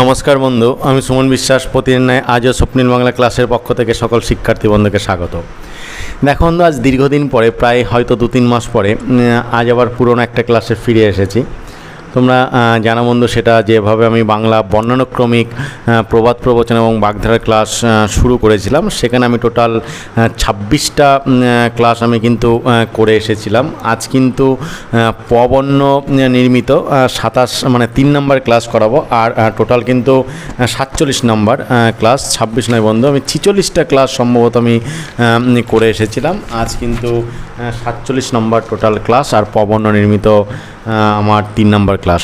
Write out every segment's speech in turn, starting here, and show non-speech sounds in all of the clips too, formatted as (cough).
নমস্কার বন্ধু, আমি সুমন বিশ্বাস, প্রতিদিন নয় আজও স্বপ্নীল বাংলা ক্লাসের পক্ষ থেকে সকল শিক্ষার্থী বন্ধুকে স্বাগত। দেখো বন্ধু, আজ দীর্ঘদিন পরে, প্রায় হয়তো দু তিন মাস পরে আজ আবার পুরনো একটা ক্লাসে ফিরে এসেছি। তোমরা আহ, জানো বন্ধু সেটা যেভাবে আমি বাংলা বর্ণানুক্রমিক প্রবাদ প্রবচন এবং বাগধারা ক্লাস শুরু করেছিলাম সেখানে আমি টোটাল ছাব্বিশটা ক্লাস আমি কিন্তু করে এসেছিলাম। আজ কিন্তু পবর্ণ নির্মিত সাতাশ মানে তিন নম্বর ক্লাস করাবো আর টোটাল কিন্তু সাতচল্লিশ নম্বর ক্লাস ছাব্বিশ নয় বন্ধু আমি ছিচল্লিশটা ক্লাস সম্ভবত আমি করে এসেছিলাম। আজ কিন্তু সাতচল্লিশ নম্বর টোটাল ক্লাস আর পবর্ণ নির্মিত আমার তিন নম্বর ক্লাস।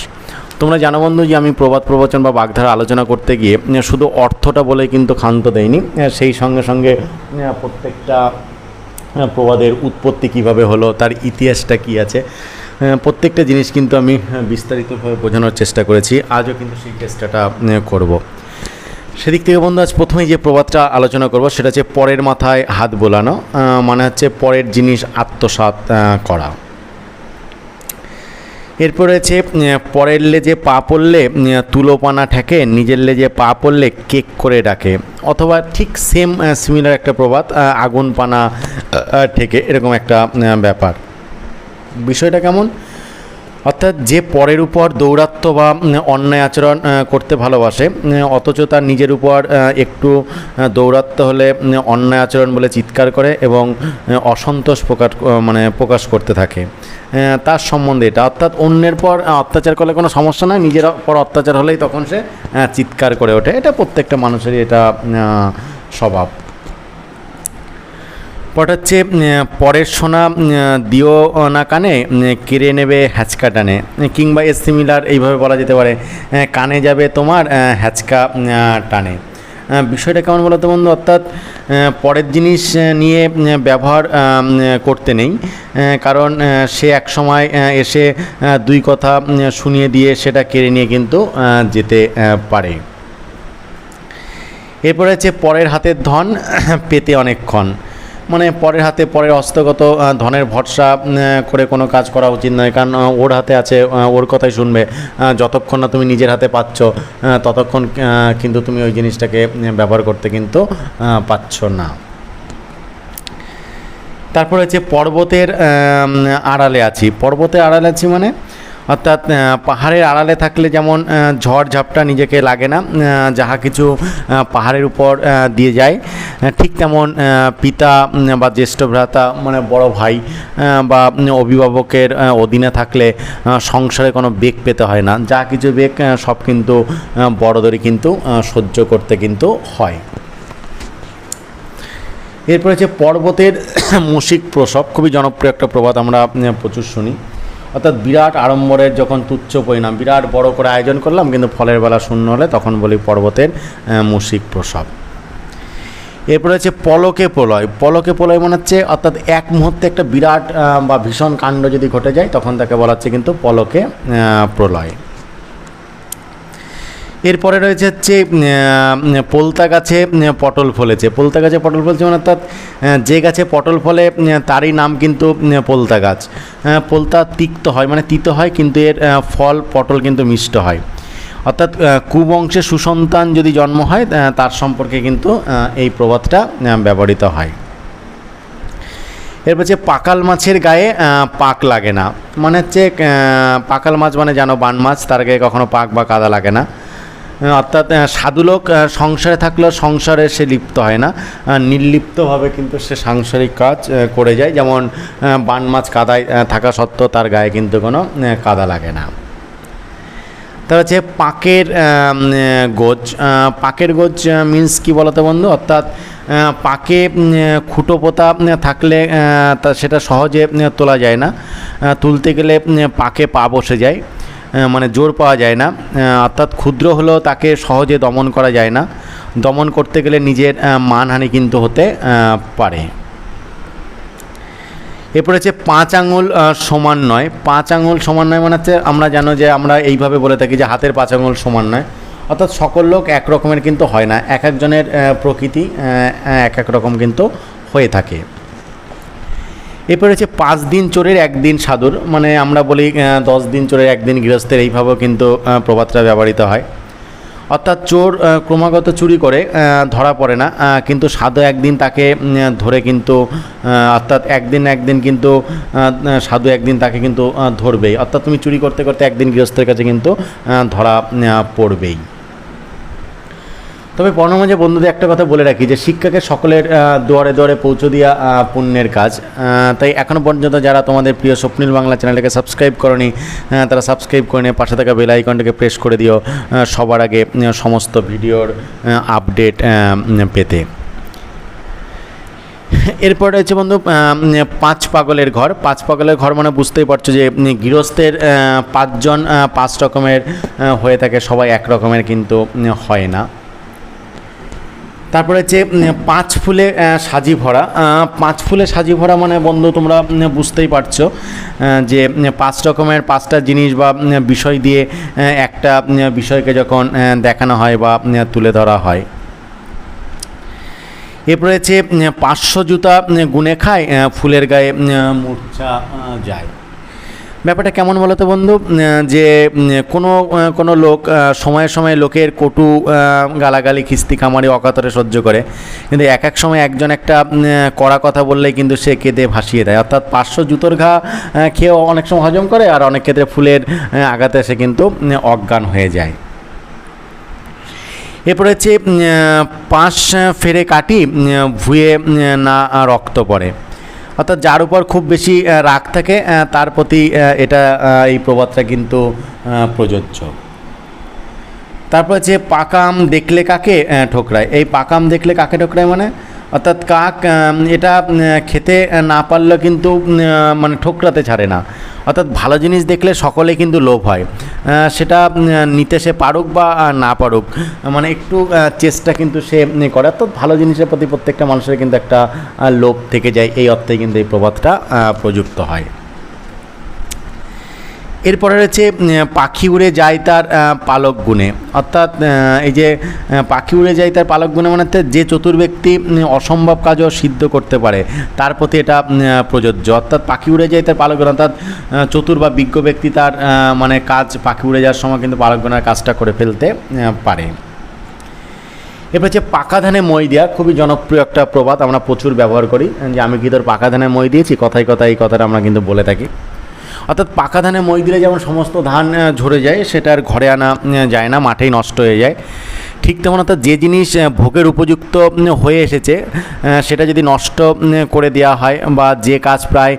তোমরা জানো বন্ধু যে আমি প্রবাদ প্রবচন বা বাগধারা আলোচনা করতে গিয়ে শুধু অর্থটা বলে কিন্তু ক্ষান্ত দেয়নি সেই সঙ্গে সঙ্গে প্রত্যেকটা প্রবাদের উৎপত্তি কীভাবে হলো তার ইতিহাসটা কি আছে প্রত্যেকটা জিনিস কিন্তু আমি বিস্তারিতভাবে বোঝানোর চেষ্টা করেছি আজও কিন্তু সেই চেষ্টাটা করব। সেদিক থেকে বন্ধু আজ প্রথমেই যে প্রবাদটা আলোচনা করব সেটা হচ্ছে পরের মাথায় হাত বোলানো মানে হচ্ছে পরের জিনিস আত্মসাৎ আহ, করা। এরপর রয়েছে পরের লেজে পা পড়লে তুলো তুলোপানা ঠেকে, নিজের লেজে পা পড়লে কেক করে ডাকে। অথবা ঠিক সেম সিমিলার একটা প্রবাদ আগুন পানা ঠেকে, এরকম একটা ব্যাপার। বিষয়টা কেমন? অর্থাৎ যে পরের উপর দৌরাত্ম বা অন্যায় আচরণ করতে ভালোবাসে অথচ তার নিজের উপর একটু দৌরাত্ম হলে অন্যায় আচরণ বলে চিৎকার করে এবং অসন্তোষ প্রকাশ মানে প্রকাশ করতে থাকে। তার সম্বন্ধে এটা। অর্থাৎ অন্যের পর অত্যাচার করলে কোনো সমস্যা নয় নিজের পর অত্যাচার হলেই তখন সে চিৎকার করে ওঠে। এটা প্রত্যেকটা মানুষেরই এটা স্বভাব। পট হচ্ছে পরের সোনা দিও না কানে কেড়ে নেবে হ্যাচকা টানে। কিংবা এর সিমিলার এইভাবে বলা যেতে পারে কানে যাবে তোমার হ্যাচকা টানে। বিষয়টা কেমন বলতো বন্ধু? অর্থাৎ পরের জিনিস নিয়ে ব্যবহার করতে নেই কারণ সে এক সময় এসে দুই কথা শুনিয়ে দিয়ে সেটা কেড়ে নিয়ে কিন্তু যেতে পারে। এরপরে হচ্ছে পরের হাতের ধন পেতে অনেকক্ষণ। মানে পরের হাতে পরের হস্তগত ধনের ভরসা করে কোনো কাজ করা উচিত নয়, কারণ ওর হাতে আছে ওর কথাই শুনবে। যতক্ষণ না তুমি নিজের হাতে পাচ্ছ ততক্ষণ কিন্তু তুমি ওই জিনিসটাকে ব্যবহার করতে কিন্তু পাচ্ছ না। তারপরে হচ্ছে পর্বতের আড়ালে আছি। পর্বতের আড়ালে আছি মানে? অর্থাৎ পাহাড়ের আড়ালে থাকলে যেমন ঝড় ঝাপটা নিজেকে লাগে না যাহা কিছু পাহাড়ের উপর দিয়ে যায়। ঠিক তেমন পিতা বা জ্যেষ্ঠ ভ্রাতা মানে বড় ভাই বা অভিভাবকের অধীনে থাকলে সংসারে কোনো বেগ পেতে হয় না। যা কিছু বেগ সব কিন্তু বড়দেরই কিন্তু সহ্য করতে কিন্তু হয়। এরপর হচ্ছে পর্বতের (clears throat) মুশিক প্রসব। খুবই জনপ্রিয় একটা প্রবাদ আমরা প্রচুর শুনি। অর্থাৎ বিরাট আড়ম্বরের যখন তুচ্ছ পরিণাম, বিরাট বড় করে আয়োজন করলাম, কিন্তু ফলের বেলা শূন্য হলে তখন বলি পর্বতের মুসিক প্রসব। এরপরে হচ্ছে পলকে প্রলয়। পলকে প্রলয় মনে হচ্ছে, অর্থাৎ এক মুহূর্তে একটা বিরাট বা ভীষণ কাণ্ড যদি ঘটে যায়, তখন তাকে বলা হচ্ছে কিন্তু পলকে প্রলয়। এরপরে রয়েছে হচ্ছে পোলতা গাছে পটল ফলেছে। পোলতা গাছে পটল ফলেছে মানে অর্থাৎ যে গাছে পটল ফলে তারই নাম কিন্তু পোলতা গাছ। পোলতা তিক্ত হয় মানে তিতো হয়, কিন্তু এর ফল, পটল কিন্তু মিষ্ট হয়। অর্থাৎ কুবংশে সুসন্তান যদি জন্ম হয় তার সম্পর্কে কিন্তু এই প্রবাদটা ব্যবহৃত হয়। এরপর হচ্ছে, পাকাল মাছের গায়ে পাক লাগে না। মানে হচ্ছে পাকাল মাছ মানে জানো, বান মাছ, তার গায়ে কখনো পাক বা কাদা লাগে না। অর্থাৎ আহ, সাধুলোক সংসারে থাকলেও সংসারে সে লিপ্ত হয় না। নির্লিপ্তভাবে কিন্তু সে সাংসারিক কাজ করে যায়। যেমন বান মাছ কাদায় থাকা সত্ত্বেও তার গায়ে কিন্তু কোনো কাদা লাগে না। তার হচ্ছে পাকের গোজ। পাকের গোজ মিন্স কি বলতো বন্ধু? অর্থাৎ পাকে খুঁটো পোতা থাকলে তা সেটা সহজে তোলা যায় না। তুলতে গেলে পাকে পা বসে যায়। মানে জোর পাওয়া যায় না। অর্থাৎ ক্ষুদ্র হলেও তাকে সহজে দমন করা যায় না। দমন করতে গেলে নিজের মানহানি কিন্তু হতে পারে। এরপরে হচ্ছে পাঁচ আঙুল সমান নয়। পাঁচ আঙুল সমান নয় মানে হচ্ছে আমরা জানো যে আমরা এইভাবে বলে থাকি যে হাতের পাঁচ আঙুল সমান নয়। অর্থাৎ সকল লোক এক রকমের কিন্তু হয় না। এক একজনের প্রকৃতি এক এক রকম কিন্তু হয়ে থাকে। এরপরে হচ্ছে পাঁচ দিন চোরের একদিন সাধুর। মানে আমরা বলি দশ দিন চোরের একদিন গৃহস্থের। এইভাবেও কিন্তু প্রবাদটা ব্যবহৃত হয়। অর্থাৎ চোর ক্রমাগত চুরি করে ধরা পড়ে না। কিন্তু সাধু একদিন তাকে ধরে কিন্তু অর্থাৎ একদিন একদিন কিন্তু সাধু একদিন তাকে কিন্তু ধরবেই। অর্থাৎ তুমি চুরি করতে করতে একদিন গৃহস্থের কাছে কিন্তু ধরা পড়বেই। তবে পর্ণমাঝে বন্ধুদের একটা কথা বলে রাখি যে শিক্ষাকে সকলের দুয়ারে দুয়ারে পৌঁছে দেওয়া পুণ্যের কাজ। তাই এখনও পর্যন্ত যারা তোমাদের প্রিয় স্বপ্নিল বাংলা চ্যানেলটাকে সাবস্ক্রাইব করনি তারা সাবস্ক্রাইব করে নিয়ে পাশে থাকা বেল আইকনটাকে প্রেস করে দিও সবার আগে সমস্ত ভিডিওর আপডেট পেতে। এরপর রয়েছে বন্ধু পাঁচ পাগলের ঘর। পাঁচ পাগলের ঘর মানে বুঝতেই পারছ যে গৃহস্থের পাঁচজন পাঁচ রকমের হয়ে থাকে, সবাই এক রকমের কিন্তু হয় না। তারপরে হচ্ছে পাঁচ ফুলে সাজি ভরা। পাঁচ ফুলে সাজি ভরা মানে বন্ধু তোমরা বুঝতেই পারছ যে পাঁচ রকমের পাঁচটা জিনিস বা বিষয় দিয়ে একটা বিষয়কে যখন দেখানো হয় বা তুলে ধরা হয়। এরপরে হচ্ছে পাঁচশো জুতা গুনে খায় ফুলের গায়ে মূর্ছা যায়। ব্যাপারটা কেমন বলো তো বন্ধু যে কোনো কোনো লোক সময়ে সময়ে লোকের কটু গালাগালি, খিস্তি খামারি অকাতরে সহ্য করে। কিন্তু এক এক সময় একজন একটা কড়া কথা বললেই কিন্তু সে কেঁদে ভাসিয়ে দেয়। অর্থাৎ পাঁচশো জুতোর ঘা খেয়েও অনেক সময় হজম করে আর অনেক ক্ষেত্রে ফুলের আঘাতে সে কিন্তু অজ্ঞান হয়ে যায়। এরপরে হচ্ছে পাঁচ ফেরে কাটি ভুয়ে না, রক্ত পড়ে। অর্থাৎ যার উপর খুব বেশি রাগ থাকে তার প্রতি এটা এই প্রবাদটা কিন্তু প্রযোজ্য। তারপর হচ্ছে পাকাম দেখলে কাকে ঠোকরায়? এই পাকাম দেখলে কাকে ঠোকরায় মানে? অর্থাৎ কাক এটা খেতে না পারলেও কিন্তু মানে ঠোকরাতে ছাড়ে না। অর্থাৎ ভালো জিনিস দেখলে সকলে কিন্তু লোভ হয়। সেটা নিতে সে পারুক বা না পারুক মানে একটু চেষ্টা কিন্তু সে করে। তো ভালো জিনিসের প্রতি প্রত্যেকটা মানুষের কিন্তু একটা লোভ থেকে যায়, এই অর্থে কিন্তু এই প্রবাদটা প্রযুক্ত হয়। এরপরে রয়েছে পাখি উড়ে যায় তার পালক গুণে। অর্থাৎ এই যে পাখি উড়ে যায় তার পালক গুণে মানে যে চতুর ব্যক্তি অসম্ভব কাজও সিদ্ধ করতে পারে। তার প্রতি এটা প্রযোজ্য। অর্থাৎ পাখি উড়ে যায় তার পালক গুণ, অর্থাৎ চতুর বা বিজ্ঞ ব্যক্তি তার মানে কাজ পাখি উড়ে যাওয়ার সময় কিন্তু পালক গুণের কাজটা করে ফেলতে পারে। এরপর হচ্ছে পাকা ধানে মই দেওয়া, খুবই জনপ্রিয় একটা প্রবাদ, আমরা প্রচুর ব্যবহার করি। যে আমি কি তোর পাকা ধানে মই দিয়েছি? কথায় কথায় এই কথাটা আমরা কিন্তু বলে থাকি। অর্থাৎ পাকা ধানে মই দিলে যেমন সমস্ত ধান ঝরে যায়, সেটা আর ঘরে আনা যায় না, মাঠেই নষ্ট হয়ে যায়। ঠিক তেমন অর্থাৎ যে জিনিস ভোগের উপযুক্ত হয়ে এসেছে সেটা যদি নষ্ট করে দেওয়া হয় বা যে কাজ প্রায়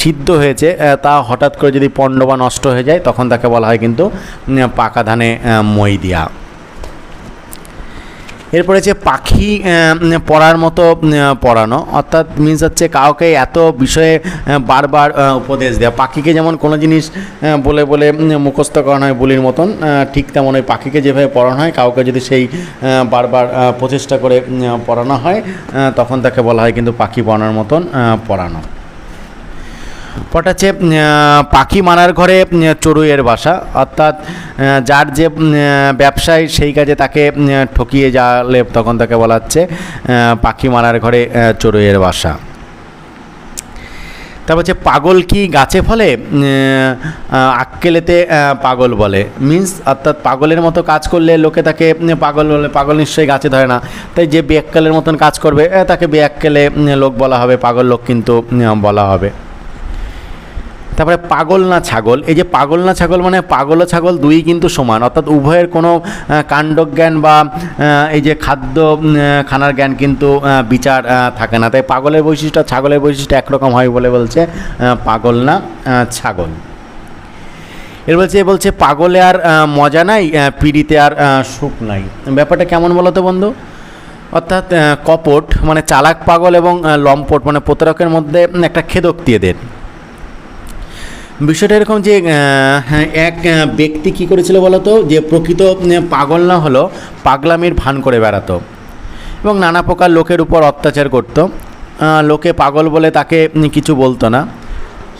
সিদ্ধ হয়েছে তা হঠাৎ করে যদি পণ্ড বা নষ্ট হয়ে যায়, তখন তাকে বলা হয় কিন্তু পাকা ধানে মই দেওয়া এরপরে হচ্ছে পাখি পড়ার মতো পড়ানো। অর্থাৎ মিনস হচ্ছে কাউকে এত বিষয়ে বারবার উপদেশ দেওয়া। পাখিকে যেমন কোনো জিনিস বলে বলে মুখস্থ করানো হয় বলির মতন ঠিক তেমন ওই পাখিকে যেভাবে পড়ানো হয়, কাউকে যদি সেই বারবার প্রচেষ্টা করে পড়ানো হয় তখন তাকে বলা হয় কিন্তু পাখি পড়ানোর মতন পড়ানো। পটা হচ্ছে পাখি মারার ঘরে চড়ুইয়ের বাসা। অর্থাৎ যার যে ব্যবসায় সেই কাজে তাকে ঠকিয়ে যালে তখন তাকে বলা হচ্ছে পাখি মারার ঘরে চড়ুইয়ের বাসা। তারপর হচ্ছে, পাগল কি গাছে ফলে? আক্কেলেতে পাগল বলে। মিন্স অর্থাৎ পাগলের মতো কাজ করলে লোকে তাকে পাগল বলে, পাগল নিশ্চয়ই গাছে ধরে না। তাই যে বেয়াক্কেলের মতন কাজ করবে তাকে বেয়াক্কেলে লোক বলা হবে, পাগল লোক কিন্তু বলা হবে। তারপরে পাগল না ছাগল। এই যে পাগল না ছাগল মানে পাগল ও ছাগল দুই কিন্তু সমান। অর্থাৎ উভয়ের কোনো কাণ্ডজ্ঞান বা এই যে খাদ্য খানার জ্ঞান কিন্তু বিচার থাকে না। তাই পাগলের বৈশিষ্ট্য, ছাগলের বৈশিষ্ট্য একরকম হয় বলে বলছে পাগল না ছাগল। এর বলছে বলছে, পাগলে আর মজা নাই পিড়িতে আর সুখ নাই। ব্যাপারটা কেমন বলো তো বন্ধু? অর্থাৎ কপট মানে চালাক পাগল এবং লম্পট মানে প্রতারকের মধ্যে একটা খেদোক্তি এদের বিষয়টা এরকম যে হ্যাঁ, এক ব্যক্তি কী করেছিল বলতো? যে প্রকৃত পাগল না হলো পাগলামির ভান করে বেড়াতো। এবং নানা প্রকার লোকের উপর অত্যাচার করত। লোকে পাগল বলে তাকে কিছু বলতো না।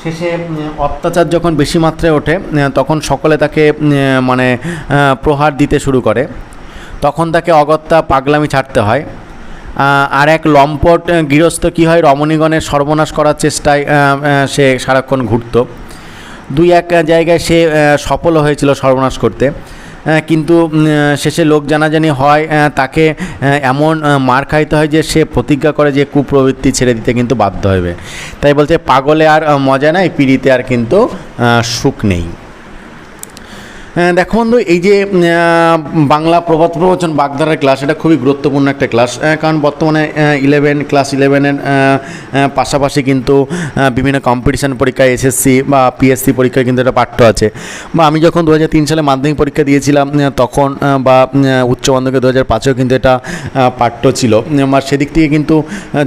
শেষে অত্যাচার যখন বেশি মাত্রায় ওঠে তখন সকলে তাকে মানে প্রহার দিতে শুরু করে। তখন তাকে অগত্যা পাগলামি ছাড়তে হয়। আর এক লম্পট গৃহস্থ কী হয়? রমণীগণের সর্বনাশ করার চেষ্টায় সে সারাক্ষণ ঘুরতো। দুই এক জায়গায় সে সফল হয়েছিল সর্বনাশ করতে। কিন্তু শেষে লোক জানাজানি হয় তাকে এমন মার খাইতে হয় যে সে প্রতিজ্ঞা করে যে কুপ্রবৃত্তি ছেড়ে দিতে কিন্তু বাধ্য হবে। তাই বলছে, পাগলে আর মজা নাই, পিড়িতে আর কিন্তু সুখ নেই। দেখো বন্ধু, এই যে বাংলা প্রবাদ প্রবচন বাগধারার ক্লাস এটা খুবই গুরুত্বপূর্ণ একটা ক্লাস কারণ বর্তমানে ইলেভেন ক্লাস ইলেভেনের পাশাপাশি কিন্তু বিভিন্ন কম্পিটিশন পরীক্ষায় এসএসসি বা পিএসসি পরীক্ষায় কিন্তু এটা পাঠ্য আছে। বা আমি যখন দু হাজার তিন সালে মাধ্যমিক পরীক্ষা দিয়েছিলাম তখন বা উচ্চ মাধ্যমিকে দু হাজার পাঁচেও কিন্তু এটা পাঠ্য ছিল। আর সেদিক থেকে কিন্তু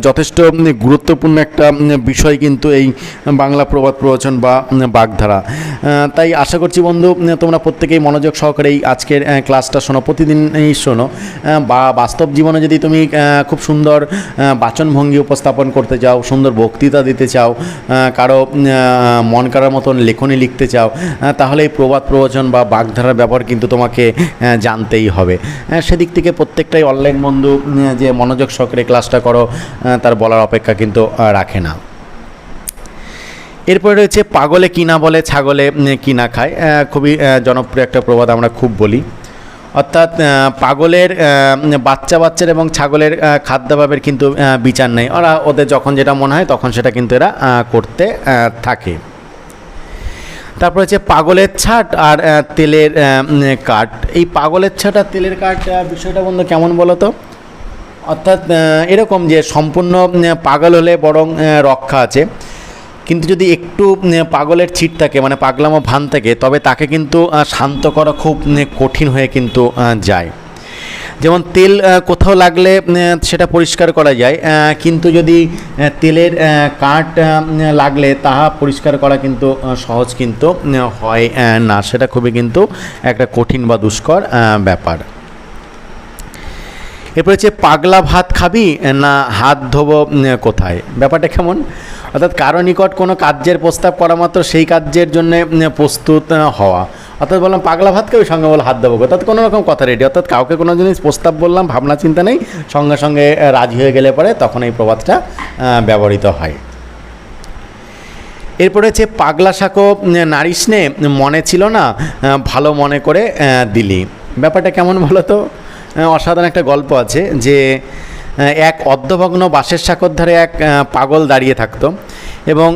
যথেষ্ট গুরুত্বপূর্ণ একটা বিষয় কিন্তু এই বাংলা প্রবাদ প্রবচন বা বাগধারা। তাই আশা করছি বন্ধু তোমরা প্রত্যেকেই মনোযোগ সহকারে এই আজকের ক্লাসটা শোনো, প্রতিদিনই শোনো। বা বাস্তব জীবনে যদি তুমি খুব সুন্দর বাচনভঙ্গি উপস্থাপন করতে চাও, সুন্দর বক্তৃতা দিতে চাও কারও মন করার মতন লেখনী লিখতে চাও তাহলে এই প্রবাদ প্রবচন বা বাগধারার ব্যবহার কিন্তু তোমাকে জানতেই হবে। সেদিক থেকে প্রত্যেকটাই অনলাইন বন্ধু যে মনোযোগ সহকারে ক্লাসটা করো তার বলার অপেক্ষা কিন্তু রাখে না। এরপরে রয়েছে পাগলে কিনা বলে, ছাগলে কিনা খায়। খুবই জনপ্রিয় একটা প্রবাদ আমরা খুব বলি। অর্থাৎ পাগলের বাচ্চা বাচ্চার এবং ছাগলের খাদ্যাভাবের কিন্তু বিচার নেই। ওরা, ওদের যখন যেটা মনে হয়, তখন সেটা কিন্তু এরা করতে থাকে। তারপর হচ্ছে পাগলের ছাট আর তেলের কাঠ। এই পাগলের ছাট আর তেলের কাঠ বিষয়টা বন্ধু কেমন বলো তো? অর্থাৎ এরকম যে সম্পূর্ণ পাগল হলে বরং রক্ষা আছে। কিন্তু যদি একটু পাগলের ছিট থাকে মানে পাগলামো ভান থাকে, তবে তাকে কিন্তু শান্ত করা খুব কঠিন হয়ে কিন্তু যায়। যেমন তেল কোথাও লাগলে সেটা পরিষ্কার করা যায় কিন্তু যদি তেলের কাঠ লাগলে, তাহা পরিষ্কার করা কিন্তু সহজ কিন্তু হয় না। সেটা খুবই কিন্তু একটা কঠিন বা দুষ্কর ব্যাপার। এরপর হচ্ছে, পাগলা ভাত খাবি, না হাত ধোবো কোথায়? ব্যাপারটা কেমন? অর্থাৎ কারও নিকট কোনো কার্যের প্রস্তাব করা মাত্র সেই কার্যের জন্য প্রস্তুত হওয়া। অর্থাৎ বললাম, পাগলা ভাত খাবি সঙ্গে বলে হাত দেবো অর্থাৎ কোনো রকম কথা রেডি অর্থাৎ কাউকে কোনো জিনিস প্রস্তাব বললাম, ভাবনা চিন্তা নেই, সঙ্গে সঙ্গে রাজি হয়ে গেলে পরে তখন এই প্রবাদটা ব্যবহৃত হয়। এরপরে হচ্ছে, পাগলা শাকো নারী স্নেহ মনে ছিল না ভালো মনে করে দিলি। ব্যাপারটা কেমন বলো তো? অসাধারণ একটা গল্প আছে যে এক অর্ধভগ্ন বাঁশের শাকর ধারে এক পাগল দাঁড়িয়ে থাকতো। এবং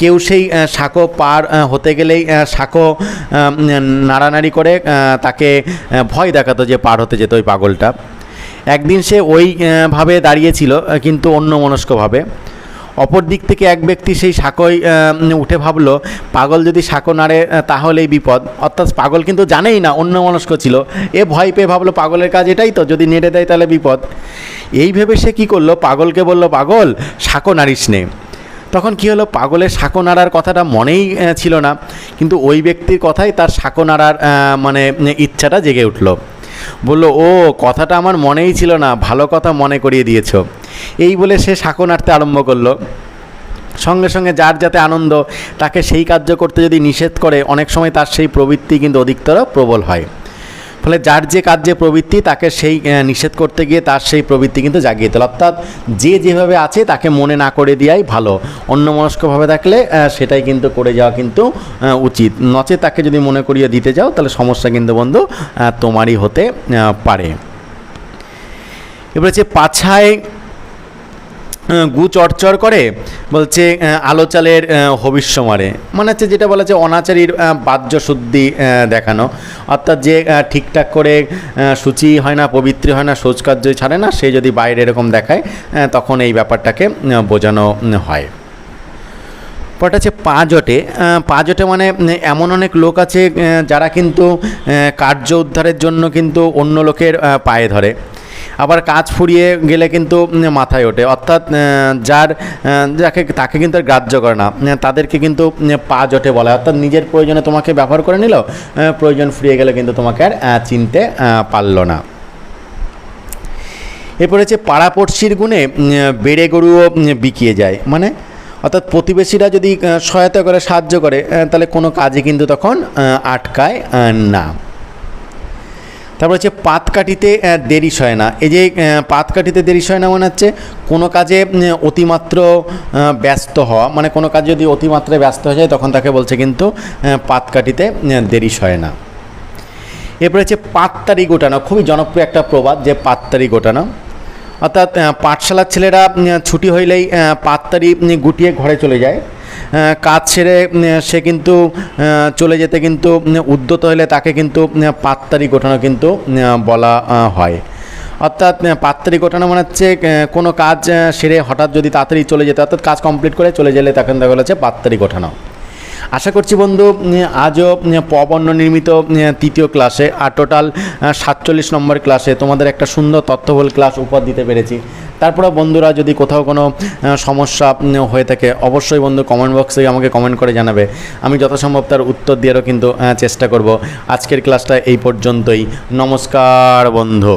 কেউ সেই সাঁকো পার হতে গেলেই সাঁকো নাড়ানাড়ি করে তাকে ভয় দেখাতো যে পার হতে যেত ওই পাগলটা। একদিন সে ওইভাবে দাঁড়িয়েছিল কিন্তু অন্য মনস্কভাবে অপর দিক থেকে এক ব্যক্তি সেই সাঁকোয় উঠে ভাবলো, পাগল যদি সাঁকো নাড়ে তাহলেই বিপদ। অর্থাৎ পাগল কিন্তু জানেই না, অন্য মনস্ক ছিল। এ ভয় পেয়ে ভাবলো, পাগলের কাজ এটাই তো, যদি নেড়ে দেয় তাহলে বিপদ। এই ভেবে সে কী করল? পাগলকে বলল, পাগল সাঁকো নাড়িস নে। তখন কী হলো? পাগলের সাঁকো নাড়ার কথাটা মনেই ছিল না, কিন্তু ওই ব্যক্তির কথাই তার সাঁকো নাড়ার মানে ইচ্ছাটা জেগে উঠল। বলল, ও, কথাটা আমার মনেই ছিল না, ভালো কথা মনে করিয়ে দিয়েছ। এই বলে সে সাঁকো নাড়তে আরম্ভ করল। সঙ্গে সঙ্গে যার যাতে আনন্দ, তাকে সেই কার্য করতে যদি নিষেধ করে, অনেক সময় তার সেই প্রবৃত্তি কিন্তু অধিকতর প্রবল হয়। ফলে যার যে কার্যে প্রবৃত্তি, তাকে সেই নিষেধ করতে গিয়ে তার সেই প্রবৃত্তি কিন্তু জাগিয়ে তোলে। অর্থাৎ যে যেভাবে আছে, তাকে মনে না করে দেওয়াই ভালো। অন্য মনস্কভাবে থাকলে সেটাই কিন্তু করে যাওয়া কিন্তু উচিত। নচে তাকে যদি মনে করিয়ে দিতে যাও, তাহলে সমস্যা কিন্তু বন্ধু তোমারই হতে পারে। এবার হচ্ছে পাছায় গু চরচর করে বলছে আহ, আলো চালের আহ, হবিষ্য মারে মানে হচ্ছে যেটা বলা যায় অনাচারীর বাহ্য শুদ্ধি দেখানো। অর্থাৎ যে ঠিকঠাক করে সূচি হয় না পবিত্র হয় না শৌচকার্যই ছাড়ে না সে যদি বাইরে এরকম দেখায় তখন এই ব্যাপারটাকে বোঝানো হয়। পরটা হচ্ছে পা জটে পা জটে মানে এমন অনেক লোক আছে যারা কিন্তু কার্য উদ্ধারের জন্য কিন্তু অন্য লোকের পায়ে ধরে। আবার কাজ ফুরিয়ে গেলে কিন্তু মাথায় ওঠে। অর্থাৎ যার যাকে, তাকে কিন্তু আর গ্রাহ্য করে না। তাদেরকে কিন্তু পা জটে বলা অর্থাৎ নিজের প্রয়োজনে তোমাকে ব্যবহার করে নিল প্রয়োজন ফুরিয়ে গেলে কিন্তু তোমাকে আর চিনতে পারল না। এরপর হচ্ছে পাড়াপড়শির গুণে বেড়ে গরুও বিকিয়ে যায়। মানে অর্থাৎ প্রতিবেশীরা যদি সহায়তা করে, সাহায্য করে তাহলে কোনো কাজে কিন্তু তখন আটকায় না। তারপর হচ্ছে পাত কাটিতে দেরি সয় না। এই যে পাত কাটিতে দেরি সয় না মানে হচ্ছে কোনো কাজে অতিমাত্র ব্যস্ত হওয়া। মানে কোনো কাজে যদি অতিমাত্রায় ব্যস্ত হয়ে যায়, তখন তাকে বলছে কিন্তু পাত কাটিতে দেরি সয় না। এরপরে হচ্ছে পাত্তারি গোটানো। খুবই জনপ্রিয় একটা প্রবাদ যে পাত্তারি গোটানো। অর্থাৎ পাঠশালার ছেলেরা ছুটি হইলেই পাত্তারি গুটিয়ে ঘরে চলে যায়। কাজ ছেড়ে সে কিন্তু চলে যেতে কিন্তু উদ্যত হলে তাকে কিন্তু পাত্তারি গোটানো কিন্তু বলা হয়। অর্থাৎ পাত্তারি গোটানো মানে হচ্ছে কোনো কাজ সেরে হঠাৎ যদি তাড়াতাড়ি চলে যেতে, অর্থাৎ কাজ কমপ্লিট করে চলে গেলে তখন দেখা হচ্ছে পাত্তারি গোটানো আশা করছি বন্ধু আজও পবর্ণ নির্মিত তৃতীয় ক্লাসে আর টোটাল সাতচল্লিশ নম্বর ক্লাসে তোমাদের একটা সুন্দর তথ্যবল ক্লাস উপহার দিতে পেরেছি। তারপরে বন্ধুরা যদি কোথাও কোনো সমস্যা হয়ে থাকে, অবশ্যই বন্ধু কমেন্ট বক্সে আমাকে কমেন্ট করে জানাবে। আমি যথাসম্ভব তার উত্তর দেওয়ারও কিন্তু চেষ্টা করব। আজকের ক্লাসটা এই পর্যন্তই। নমস্কার বন্ধু।